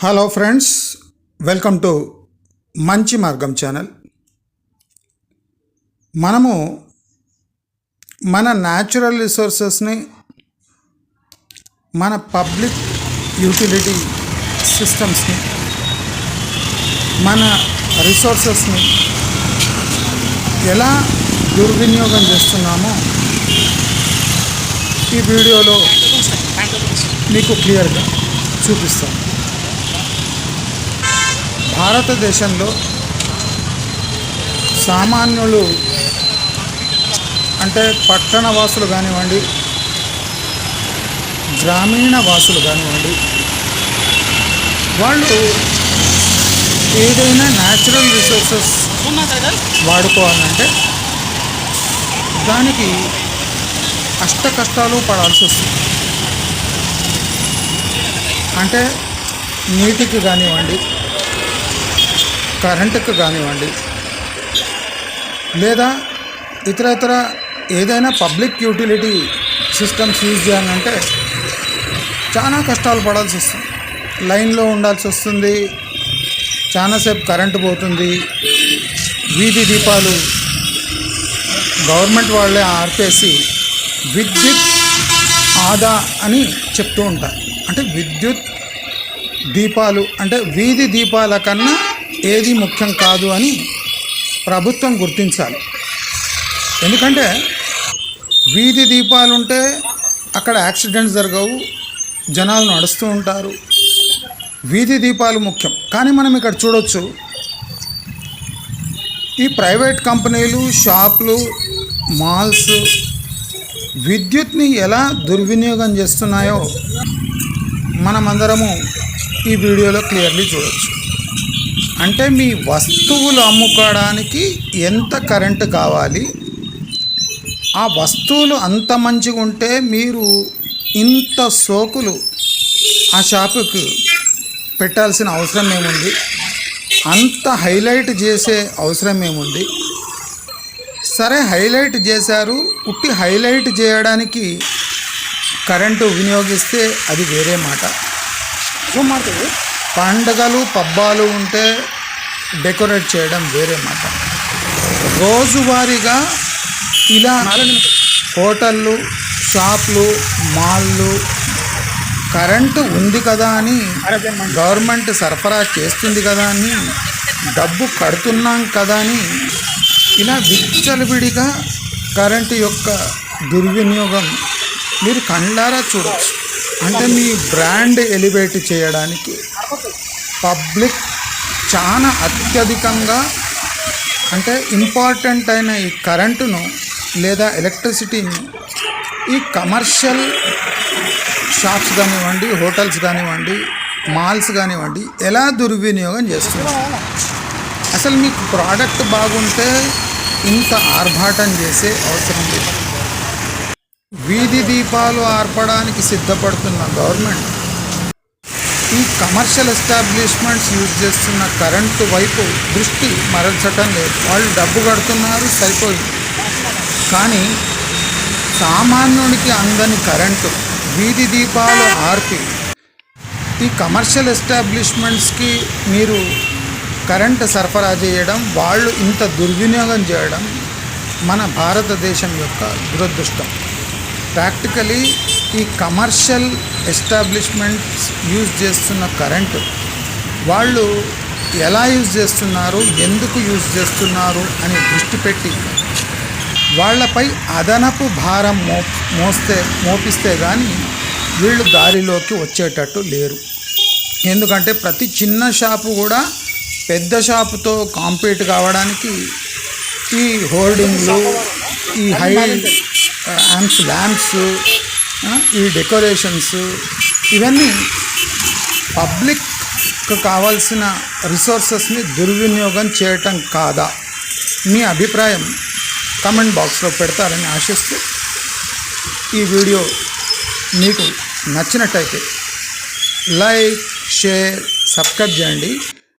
Hello friends welcome to మంచి మార్గం channel మనము మన న్యాచురల్ రిసోర్సెస్ని మన పబ్లిక్ యూటిలిటీ సిస్టమ్స్ని మన రిసోర్సెస్ని ఎలా దుర్వినియోగం చేస్తున్నామో ఈ వీడియోలో మీకు క్లియర్గా చూపిస్తాను. భారతదేశంలో సామాన్యులు అంటే పట్టణ వాసులు కానివ్వండి గ్రామీణ వాసులు కానివ్వండి వాళ్ళు ఏదైనా న్యాచురల్ రిసోర్సెస్ వాడుకోవాలంటే దానికి అష్ట కష్టాలు పడాల్సి వస్తుంది. అంటే నీటికి కానివ్వండి కరెంటుకు కానివ్వండి లేదా ఇతర ఇతర ఏదైనా పబ్లిక్ యూటిలిటీ సిస్టమ్స్ యూజ్ చేయాలంటే చాలా కష్టాలు పడాల్సి వస్తుంది. లైన్లో ఉండాల్సి వస్తుంది. చాలాసేపు కరెంటు పోతుంది. వీధి దీపాలు గవర్నమెంట్ వాళ్ళే ఆర్పేసి విద్యుత్ ఆదా అని చెప్తూ ఉంటారు. అంటే విద్యుత్ దీపాలు అంటే వీధి దీపాల కన్నా ఏది ముఖ్యం కాదు అని ప్రభుత్వం గుర్తించాలి. ఎందుకంటే వీధి దీపాలు ఉంటే అక్కడ యాక్సిడెంట్స్ జరగవు జనాలు నడుస్తూ ఉంటారు. వీధి దీపాలు ముఖ్యం. కానీ మనం ఇక్కడ చూడొచ్చు ఈ ప్రైవేట్ కంపెనీలు షాపులు మాల్స్ విద్యుత్ని ఎలా దుర్వినియోగం చేస్తున్నాయో మనమందరము ఈ వీడియోలో క్లియర్లీ చూడొచ్చు. అంటే మీ వస్తువులు అమ్ముకోవడానికి ఎంత కరెంటు కావాలి? ఆ వస్తువులు అంత మంచిగా ఉంటే మీరు ఇంత సోకులు ఆ షాపుకి పెట్టాల్సిన అవసరం ఏముంది? అంత హైలైట్ చేసే అవసరం ఏముంది? సరే హైలైట్ చేశారు. ఉట్టి హైలైట్ చేయడానికి కరెంటు వినియోగిస్తే అది వేరే మాట. పండగలు పబ్బాలు ఉంటే డెకరేట్ చేయడం వేరే మాట. రోజువారీగా ఇలా హోటళ్ళు షాప్లు మాల్లు కరెంటు ఉంది కదా అని గవర్నమెంట్ సరఫరా చేస్తుంది కదా అని డబ్బు కడుతున్నాం కదా అని ఇలా విచ్చలవిడిగా కరెంటు యొక్క దుర్వినియోగం మీరు కండారా చూడవచ్చు అంటే మీ బ్రాండ్ ఎలివేట్ చేయడానికి పబ్లిక్ చాలా అత్యధికంగా అంటే ఇంపార్టెంట్ అయిన ఈ కరెంటును లేదా ఎలక్ట్రిసిటీని ఈ కమర్షియల్ షాప్స్ కానివ్వండి హోటల్స్ కానివ్వండి మాల్స్ కానివ్వండి ఎలా దుర్వినియోగం చేస్తున్నారు అసలు మీకు ప్రోడక్ట్ బాగుంటే ఇంత ఆర్భాటం చేసే అవసరం లేదు? వీధి దీపాలు ఆర్పడానికి సిద్ధపడుతున్న గవర్నమెంట్. ఈ కమర్షియల్ ఎస్టాబ్లిష్మెంట్స్ యూజ్ చేస్తున్న కరెంటు వైపు దృష్టి మరల్చటం లేదు. వాళ్ళు డబ్బు కడుతున్నారు సరిపోయింది. కానీ సామాన్యునికి అందని కరెంటు వీధి దీపాలు ఆర్పి ఈ కమర్షియల్ ఎస్టాబ్లిష్మెంట్స్కి మీరు కరెంటు సరఫరా చేయడం వాళ్ళు ఇంత దుర్వినియోగం చేయడం మన భారతదేశం యొక్క దురదృష్టం. ప్రాక్టికలీ ఈ కమర్షియల్ ఎస్టాబ్లిష్మెంట్స్ యూజ్ చేస్తున్న కరెంటు వాళ్ళు ఎలా యూజ్ చేస్తున్నారు ఎందుకు యూజ్ చేస్తున్నారు అని దృష్టి పెట్టి వాళ్ళపై అదనపు భారం మో మోస్తే మోపిస్తే కానీ వీళ్ళు దారిలోకి వచ్చేటట్టు లేరు. ఎందుకంటే ప్రతి చిన్న షాపు కూడా పెద్ద షాపుతో కాంపీట్ కావడానికి ఈ హోర్డింగ్లు ఈ హై యాంప్స్ ల్యాంప్స్ ఈ డెకరేషన్స్ ఇవన్నీ పబ్లిక్ కావాల్సిన రిసోర్సెస్ని దుర్వినియోగం చేయటం కాదా? మీ అభిప్రాయం కమెంట్ బాక్స్లో పెడతారని ఆశిస్తూ ఈ వీడియో మీకు నచ్చినట్టయితే లైక్ షేర్ సబ్స్క్రైబ్ చేయండి.